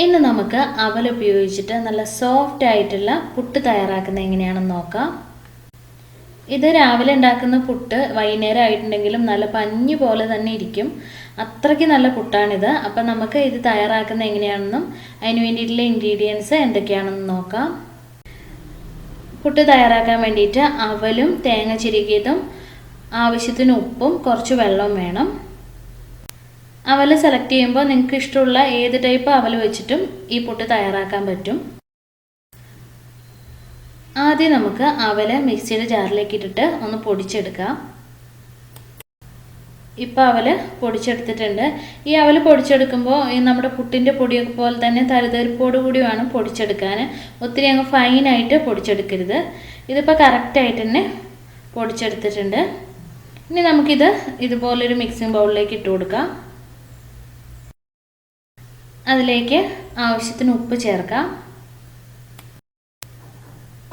ഇന്ന് നമുക്ക് അവൽ ഉപയോഗിച്ചിട്ട് നല്ല സോഫ്റ്റ് ആയിട്ടുള്ള പുട്ട് തയ്യാറാക്കുന്നത് എങ്ങനെയാണെന്ന് നോക്കാം. ഇത് രാവിലെ ഉണ്ടാക്കുന്ന പുട്ട് വൈകുന്നേരം ആയിട്ടുണ്ടെങ്കിലും നല്ല പഞ്ഞി പോലെ തന്നെ ഇരിക്കും. അത്രയ്ക്ക് നല്ല പുട്ടാണിത്. അപ്പം നമുക്ക് ഇത് തയ്യാറാക്കുന്നത് എങ്ങനെയാണെന്നും അതിന് വേണ്ടിയിട്ടുള്ള ഇൻഗ്രീഡിയൻസ് എന്തൊക്കെയാണെന്ന് നോക്കാം. പുട്ട് തയ്യാറാക്കാൻ വേണ്ടിയിട്ട് അവലും തേങ്ങ ചിരുകിയതും ആവശ്യത്തിന് ഉപ്പും കുറച്ച് വെള്ളവും വേണം. അവൽ സെലക്ട് ചെയ്യുമ്പോൾ നിങ്ങൾക്ക് ഇഷ്ടമുള്ള ഏത് ടൈപ്പ് അവൽ വെച്ചിട്ടും ഈ പുട്ട് തയ്യാറാക്കാൻ പറ്റും. ആദ്യം നമുക്ക് അവൽ മിക്സിയുടെ ജാറിലേക്ക് ഇട്ടിട്ട് ഒന്ന് പൊടിച്ചെടുക്കാം. ഇപ്പോൾ അവൽ പൊടിച്ചെടുത്തിട്ടുണ്ട്. ഈ അവൽ പൊടിച്ചെടുക്കുമ്പോൾ ഈ നമ്മുടെ പുട്ടിന്റെ പൊടിയൊക്കെ പോലെ തന്നെ തരുതരിപ്പോട് കൂടി വേണം പൊടിച്ചെടുക്കാൻ. ഒത്തിരി അങ്ങ് ഫൈനായിട്ട് പൊടിച്ചെടുക്കരുത്. ഇതിപ്പോൾ കറക്റ്റായിട്ട് തന്നെ പൊടിച്ചെടുത്തിട്ടുണ്ട്. ഇനി നമുക്കിത് ഇതുപോലൊരു മിക്സിംഗ് ബൗളിലേക്ക് ഇട്ട് കൊടുക്കാം. അതിലേക്ക് ആവശ്യത്തിന് ഉപ്പ് ചേർക്കാം.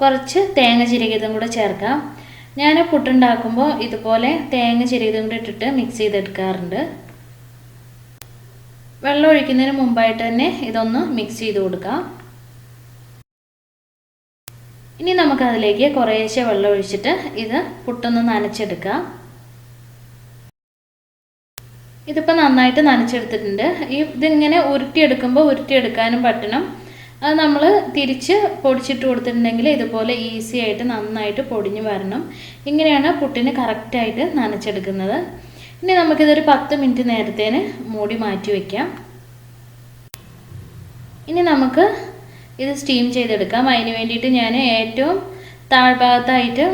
കുറച്ച് തേങ്ങ ചിരകിയതും കൂടെ ചേർക്കാം. ഞാൻ പുട്ടുണ്ടാക്കുമ്പോൾ ഇതുപോലെ തേങ്ങ ചിരകിയതും കൂടെ ഇട്ടിട്ട് മിക്സ് ചെയ്തെടുക്കാറുണ്ട്. വെള്ളം ഒഴിക്കുന്നതിന് മുമ്പായിട്ട് തന്നെ ഇതൊന്ന് മിക്സ് ചെയ്ത് കൊടുക്കാം. ഇനി നമുക്കതിലേക്ക് കുറേശ്ശെ വെള്ളം ഒഴിച്ചിട്ട് ഇത് പുട്ടൊന്ന് നനച്ചെടുക്കാം. ഇതിപ്പോൾ നന്നായിട്ട് നനച്ചെടുത്തിട്ടുണ്ട്. ഈ ഇതിങ്ങനെ ഉരുട്ടിയെടുക്കുമ്പോൾ ഉരുട്ടിയെടുക്കാനും പറ്റണം. അത് നമ്മൾ തിരിച്ച് പൊടിച്ചിട്ട് കൊടുത്തിട്ടുണ്ടെങ്കിൽ ഇതുപോലെ ഈസി ആയിട്ട് നന്നായിട്ട് പൊടിഞ്ഞു വരണം. ഇങ്ങനെയാണ് പുട്ടിന് കറക്റ്റായിട്ട് നനച്ചെടുക്കുന്നത്. ഇനി നമുക്കിതൊരു പത്ത് മിനിറ്റ് നേരത്തേന് മൂടി മാറ്റി വയ്ക്കാം ഇനി നമുക്ക് ഇത് സ്റ്റീം ചെയ്തെടുക്കാം. അതിന് വേണ്ടിയിട്ട് ഞാൻ ഏറ്റവും താഴ്ഭാഗത്തായിട്ട്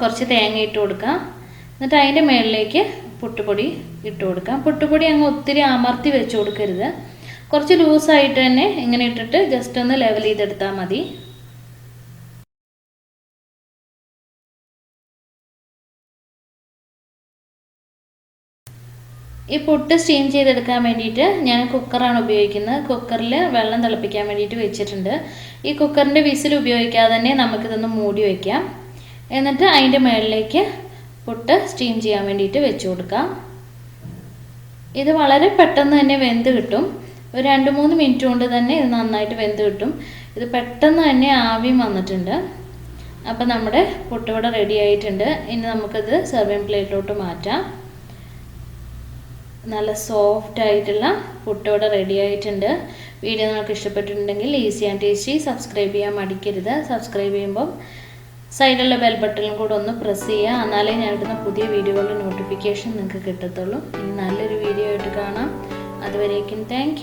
കുറച്ച് തേങ്ങ ഇട്ട് കൊടുക്കാം. എന്നിട്ട് അതിന്റെ മുകളിലേക്ക് പുട്ടുപൊടി ഇട്ട് കൊടുക്കാം. പൊട്ടുപൊടി അങ്ങ് ഒത്തിരി അമർത്തി വെച്ച് കൊടുക്കരുത്. കുറച്ച് ലൂസായിട്ട് തന്നെ ഇങ്ങനെ ഇട്ടിട്ട് ജസ്റ്റ് ഒന്ന് ലെവൽ ചെയ്തെടുത്താൽ മതി. ഈ പുട്ട് സ്റ്റീം ചെയ്തെടുക്കാൻ വേണ്ടിയിട്ട് ഞാൻ കുക്കറാണ് ഉപയോഗിക്കുന്നത്. കുക്കറിൽ വെള്ളം തിളപ്പിക്കാൻ വേണ്ടിയിട്ട് വെച്ചിട്ടുണ്ട്. ഈ കുക്കറിന്റെ വിസിൽ ഉപയോഗിക്കാതെ തന്നെ നമുക്കിതൊന്ന് മൂടി വയ്ക്കാം എന്നിട്ട് അതിന്റെ മുകളിലേക്ക് പുട്ട് സ്റ്റീം ചെയ്യാൻ വേണ്ടിയിട്ട് വെച്ച് കൊടുക്കാം. ഇത് വളരെ പെട്ടെന്ന് തന്നെ വെന്ത് കിട്ടും. ഒരു രണ്ട് മൂന്ന് മിനിറ്റ് കൊണ്ട് തന്നെ ഇത് നന്നായിട്ട് വെന്ത് കിട്ടും. ഇത് പെട്ടെന്ന് തന്നെ ആവിയും വന്നിട്ടുണ്ട്. അപ്പം നമ്മുടെ പുട്ടുവട റെഡി ആയിട്ടുണ്ട്. ഇനി നമുക്കത് സെർവിങ് പ്ലേറ്റിലോട്ട് മാറ്റാം. നല്ല സോഫ്റ്റ് ആയിട്ടുള്ള പുട്ടുവട റെഡി ആയിട്ടുണ്ട്. വീഡിയോ നിങ്ങൾക്ക് ഇഷ്ടപ്പെട്ടിട്ടുണ്ടെങ്കിൽ ഈസി ആൻഡ് ടേസ്റ്റി സബ്സ്ക്രൈബ് ചെയ്യാൻ മടിക്കരുത്. സബ്സ്ക്രൈബ് ചെയ്യുമ്പം സൈഡിലുള്ള ബെൽ ബട്ടണും കൂടെ ഒന്ന് പ്രസ് ചെയ്യുക. എന്നാലേ ഞാൻ ഇടുന്ന പുതിയ വീഡിയോകളുടെ നോട്ടിഫിക്കേഷൻ നിങ്ങൾക്ക് കിട്ടത്തുള്ളൂ. ഇനി നല്ലൊരു വീഡിയോ ആയിട്ട് കാണാം. അതുവരേക്കും താങ്ക്